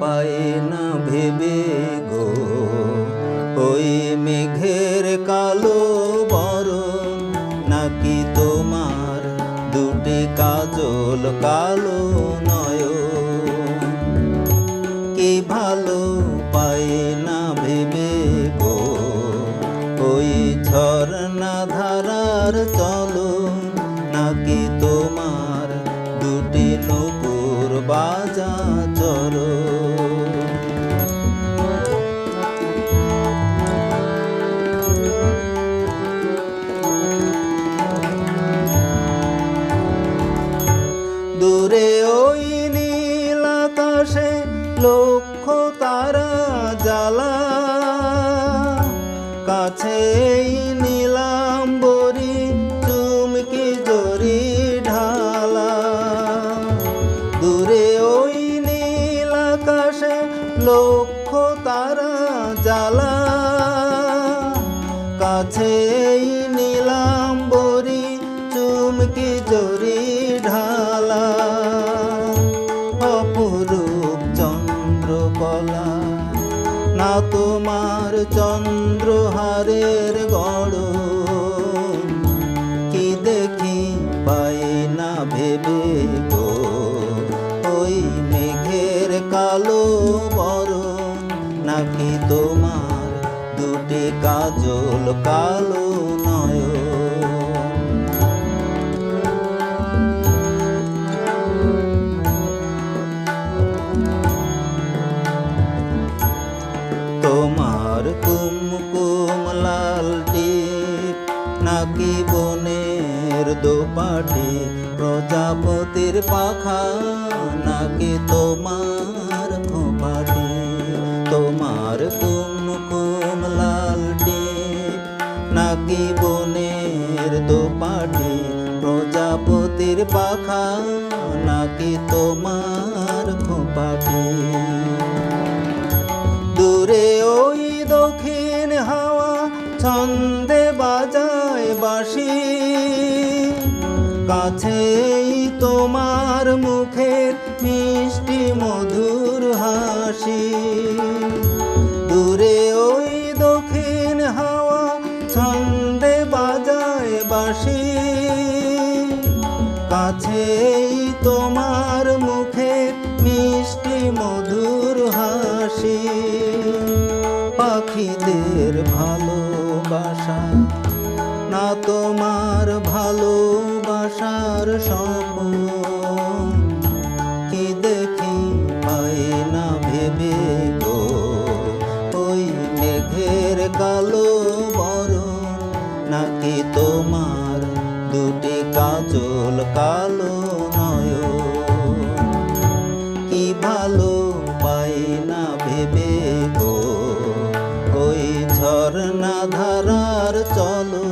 পায় না ভেবে গো। ওই মেঘের কালো বরণ নাকি তোমার দুটি কাজল কালো নয় কি ভালো পাই না ভেবে গো? ওই ঝর্ণা ধারার চলো নাকি তোমার দুটি নুপুর বাজা চলো দূরে ওই নীল আকাশে লক্ষ তারা জ্বালা। কাছে নীলাম্বরী চুমকি জরি ঢালা। দূরে ওই নীল আকাশে লক্ষ তারা জ্বালা। কাছে নীলাম্বরী চুমকি জরি ঢালা। চন্দ্রকলা না তোমার চন্দ্রহারের গড়। কি দেখি পাই না ভেবে গো ওই মেঘের কালো বড় নাকি তোমার দুটি কাজল কালো? নাকি বনের দোপাটি, প্রজাপতির পাখা নাকি তোমার খোপাটি? তোমার কুমকুম লাল টিপ নাকি বনের দোপাটি, প্রজাপতির পাখা নাকি তোমার খোপাটি? দূরে ওই দক্ষিণ হাওয়া ছন্দে কাছেই তোমার মুখের মিষ্টি মধুর হাসি। দূরে ওই দক্ষিণ হাওয়া ছন্দে বাজায় বাঁশি। কাছেই তোমার মুখের মিষ্টি মধুর হাসি। পাখিদের ভালোবাসা না তোমার ভালোবাসার সব কি দেখি পাই না ভেবে গো। ওই মেঘের কালো বড় নাকি তোমার দুটি কাজল কালো নয় কি ভালো পায় না ভেবে গো। ওই ঝর্ণা ধারার চলো।